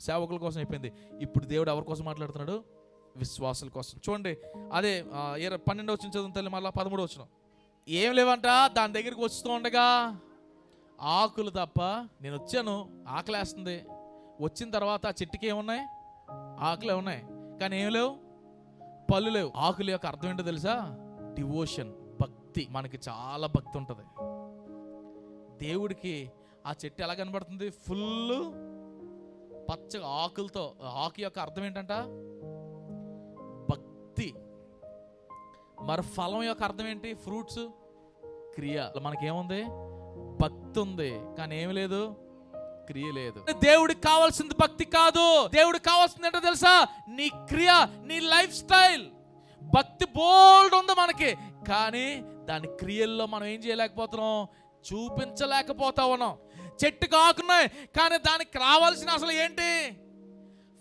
సేవకుల కోసం అయిపోయింది. ఇప్పుడు దేవుడు ఎవరి కోసం మాట్లాడుతున్నాడు? విశ్వాసుల కోసం. చూడండి అదే ఇరవై పన్నెండు వచ్చిన చదువు తల్లి మళ్ళీ పదమూడు వచ్చిన ఏం లేవంట? దాని దగ్గరికి వస్తూ ఉండగా ఆకులు తప్ప నేను వచ్చాను ఆకలేస్తుంది. వచ్చిన తర్వాత ఆ చెట్టుకి ఏమున్నాయి? ఆకులే ఉన్నాయి. కానీ ఏం లేవు? పళ్ళు లేవు. ఆకుల యొక్క అర్థం ఏంటో తెలుసా? డివోషన్ భక్తి. మనకి చాలా భక్తి ఉంటుంది. దేవుడికి ఆ చెట్టు ఎలా కనబడుతుంది? ఫుల్ పచ్చగా ఆకులతో ఆకు యొక్క అర్థం ఏంటంట? భక్తి. మరి ఫలం యొక్క అర్థం ఏంటి? ఫ్రూట్స్? క్రియ. మనకేముంది? భక్తి ఉంది. కానీ ఏమి లేదు? క్రియ లేదు. దేవుడికి కావాల్సింది భక్తి కాదు. దేవుడికి కావాల్సింది ఏంటో తెలుసా? నీ క్రియ నీ లైఫ్ స్టైల్. భక్తి బోల్డ్ ఉంది మనకి. కానీ దాని క్రియల్లో మనం ఏం చేయలేకపోతున్నాం? చూపించలేకపోతా ఉన్నాం. చెట్టుకు ఆకున్నాయి కానీ దానికి రావాల్సిన అసలు ఏంటి?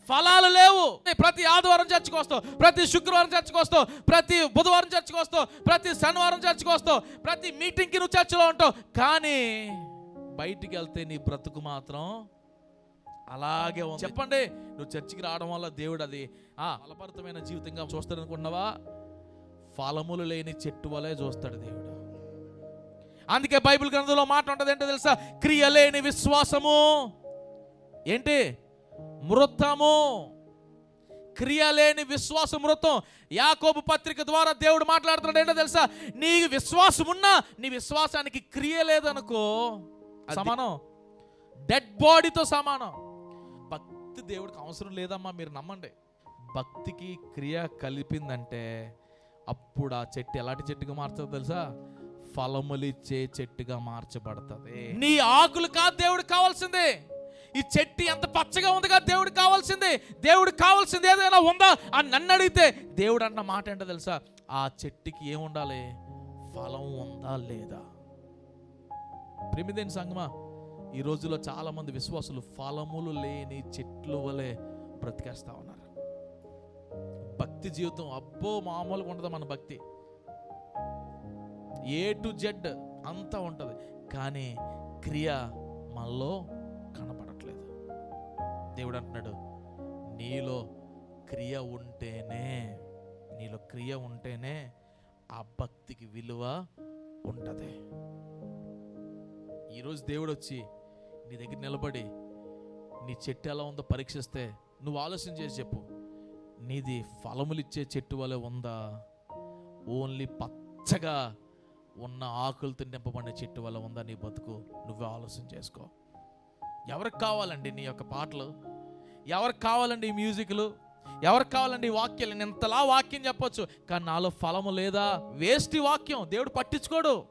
ఫలాలు లేవు. ప్రతి ఆదివారం చర్చకు వస్తావు. ప్రతి శుక్రవారం చర్చకు వస్తావు. ప్రతి బుధవారం చర్చకు వస్తావు. ప్రతి శనివారం చర్చకు వస్తావు. ప్రతి మీటింగ్కి నువ్వు చర్చలో ఉంటావు. కానీ బయటికి వెళ్తే నీ బ్రతుకు మాత్రం అలాగే చెప్పండి. నువ్వు చర్చికి రావడం వల్ల దేవుడు అది ఆ ఫలభరితమైన జీవితంగా చూస్తాడు అనుకున్నావా ఫలములు లేని చెట్టు వలె చూస్తాడు దేవుడు. అందుకే బైబిల్ గ్రంథంలో మాట ఉంటుంది ఏంటో తెలుసా? క్రియ లేని విశ్వాసము. ఏంటి? మృతము. క్రియ లేని విశ్వాస మృతం. యాకోబు పత్రిక ద్వారా దేవుడు మాట్లాడుతున్నాడు ఏంటో తెలుసా? నీ విశ్వాసం ఉన్నా నీ విశ్వాసానికి క్రియ లేదనుకో సమానం? డెడ్ బాడీతో సమానం. భక్తి దేవుడికి అవసరం లేదమ్మా మీరు నమ్మండి. భక్తికి క్రియ కలిపిందంటే అప్పుడు ఆ చెట్టు ఎలాంటి చెట్టుగా మారుతుంది తెలుసా? ఫలములిచ్చే చెట్టుగా మార్చబడుతుంది. నీ ఆకులు కాదు దేవుడికి కావాల్సిందే? ఈ చెట్టు ఎంత పచ్చగా ఉంది కదా దేవుడికి కావాల్సింది? దేవుడికి కావాల్సింది ఏదైనా ఉందా? అని నన్ను అడిగితే దేవుడు అన్న మాట ఏంటో తెలుసా? ఆ చెట్టుకి ఏముండాలి ఫలం ఉందా లేదా? ప్రిమిదేని సంగమా ఈ రోజుల్లో చాలా మంది విశ్వాసులు ఫలములు లేని చెట్లు వలె బ్రతికేస్తా ఉన్నారు. భక్తి జీవితం అబ్బో మామూలుగా ఉండదు మన భక్తి. ఏ టు జెడ్ అంతా ఉంటుంది. కానీ క్రియ మనలో కనపడట్లేదు. దేవుడు అంటున్నాడు నీలో క్రియ ఉంటేనే నీలో క్రియ ఉంటేనే ఆ భక్తికి విలువ ఉంటుంది. ఈరోజు దేవుడు వచ్చి నీ దగ్గర నిలబడి నీ చెట్టు ఎలా ఉందో పరీక్షిస్తే నువ్వు ఆలోచన చేసి చెప్పు. నీది ఫలములిచ్చే చెట్టు వలె ఉందా? ఓన్లీ పచ్చగా ఉన్న ఆకులతో నింపబడిన చెట్టు వల్ల ఉందా నీ బతుకు? నువ్వే ఆలోచన చేసుకో. ఎవరికి కావాలండి నీ యొక్క పాటలు? ఎవరికి కావాలండి ఈ మ్యూజిక్లు? ఎవరికి కావాలండి ఈ వాక్యాలు? నేను ఇంతలా వాక్యం చెప్పొచ్చు కానీ నాలో ఫలము లేదా? వేస్ట్ వాక్యం దేవుడు పట్టించుకోడు.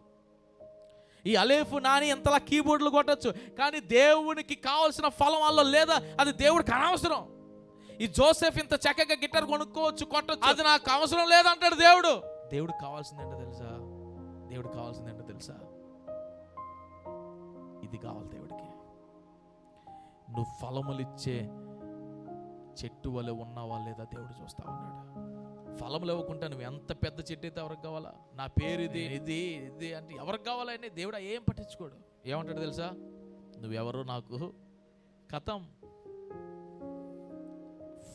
ఈ అలేఫ్ నాని ఎంతలా కీబోర్డులు కొట్టచ్చు కానీ దేవునికి కావాల్సిన ఫలం వల్ల లేదా? అది దేవుడికి అనవసరం. ఈ జోసెఫ్ ఇంత చక్కగా గిటార్ కొనుక్కోవచ్చు కొట్టచ్చు. అది నాకు అవసరం లేదంటాడు దేవుడు. దేవుడికి కావాల్సిందేంటో తెలుసా? దేవుడికి కావాల్సిందేంటో తెలుసా? ఇది కావాలి దేవుడికి. నువ్వు ఫలములిచ్చే చెట్టు వలె ఉన్నావా లేదా దేవుడు చూస్తా ఉన్నాడు. ఫలములు ఇవ్వకుండా నువ్వు ఎంత పెద్ద చెట్టు అయితే ఎవరికి కావాలా? నా పేరు ఇది ఇది ఇది అంటే ఎవరికి కావాలని దేవుడు ఏం పట్టించుకోడు. ఏమంటాడు తెలుసా? నువ్వెవరో నాకు కథం.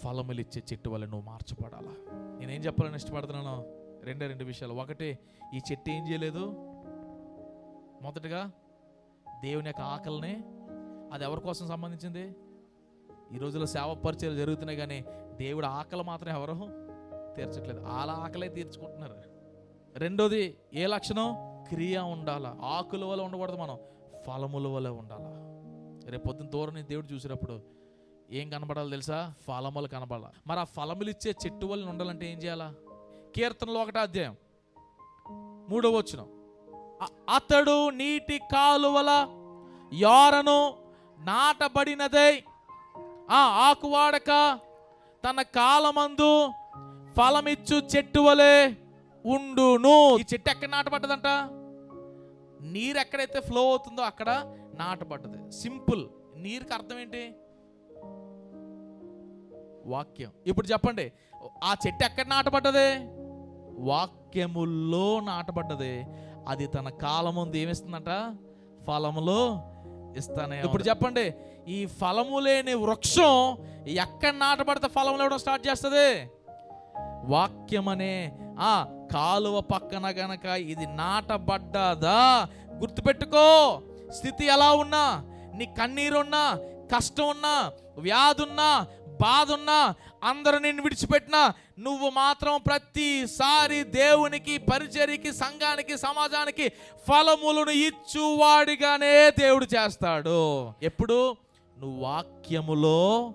ఫలములు ఇచ్చే చెట్టు వల్ల నువ్వు మార్చబడాలా? నేనేం చెప్పాలని ఇష్టపడుతున్నాను? రెండే రెండు విషయాలు. ఒకటి ఈ చెట్టు ఏం చేయలేదు? మొదటగా దేవుని యొక్క ఆకలిని అది ఎవరి కోసం సంబంధించింది? ఈ రోజుల్లో సేవ పరిచయాలు జరుగుతున్నాయి కానీ దేవుడు ఆకలి మాత్రం ఎవరు తీర్చట్లేదు. అలా ఆకలే తీర్చుకుంటున్నారు. రెండోది ఏ లక్షణం? క్రియ ఉండాల. ఆకుల వల్ల ఉండకూడదు మనం ఫలముల వల్ల ఉండాలా. రేపు పొద్దున దూరం దేవుడు చూసినప్పుడు ఏం కనబడాలి తెలుసా? ఫలములు కనబడాలి. మరి ఆ ఫలములు ఇచ్చే చెట్టు వల్ల ఉండాలంటే ఏం చేయాలా? కీర్తనలో ఒకటో అధ్యాయం. మూడో వచ్చిన అతడు నీటి కాలువల యారను నాటబడినదై. ఆ ఆకువాడక తన కాలమందు ఫలమిచ్చు చెట్టు వలె ఉండును. ఈ చెట్టు ఎక్కడ నాటబడ్డదంట? నీరు ఎక్కడైతే ఫ్లో అవుతుందో అక్కడ నాటబడ్డది. సింపుల్. నీరుకి అర్థం ఏంటి? వాక్యం. ఇప్పుడు చెప్పండి. ఆ చెట్టు ఎక్కడ నాటబడ్డది? వాక్యముల్లో నాటబడ్డది. అది తన కాలం ముందు ఏమిస్తుందంట? ఫలములో ఇస్తానే ఇప్పుడు చెప్పండి. ఈ ఫలము లేని వృక్షం ఎక్కడ నాటబడితే ఫలం ఇవ్వడం స్టార్ట్ చేస్తుంది? వాక్యం అనే ఆ కాలువ పక్కన గనక ఇది నాటబడ్డదా? గుర్తుపెట్టుకో. స్థితి ఎలా ఉన్నా? నీ కన్నీరున్నా కష్టం ఉన్నా వ్యాధి ఉన్నా బాధ ఉన్నా అందరూ నిన్ను విడిచిపెట్టినా నువ్వు మాత్రం ప్రతిసారి దేవునికి పరిచర్యకి సంఘానికి సమాజానికి ఫలములను ఇచ్చువాడిగానే దేవుడు చేస్తాడు. ఎప్పుడు? నువ్వు వాక్యములో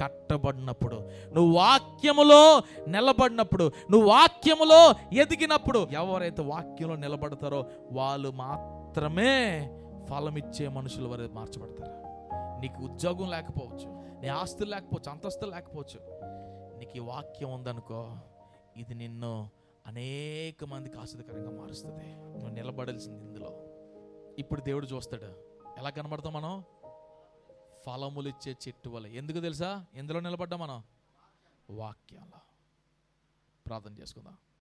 కట్టబడినప్పుడు నువ్వు వాక్యములో నిలబడినప్పుడు నువ్వు వాక్యములో ఎదిగినప్పుడు ఎవరైతే వాక్యంలో నిలబడతారో వాళ్ళు మాత్రమే ఫలమిచ్చే మనుషుల వరకు మార్చబడతారు. నీకు ఉద్యోగం లేకపోవచ్చు నీ ఆస్తులు లేకపోవచ్చు అంతస్తులు లేకపోవచ్చు. నీకు ఈ వాక్యం ఉందనుకో ఇది నిన్ను అనేక మందికి ఆశ్చర్యకరంగా మారుస్తుంది. నువ్వు నిలబడాల్సింది ఇందులో. ఇప్పుడు దేవుడు చూస్తాడు ఎలా కనబడతాం మనం? ఫలములు ఇచ్చే చెట్టు వల్ల ఎందుకు తెలుసా? ఎందులో నిలబడ్డా మనం? వాక్యంలో. ప్రార్థన చేసుకుందాం.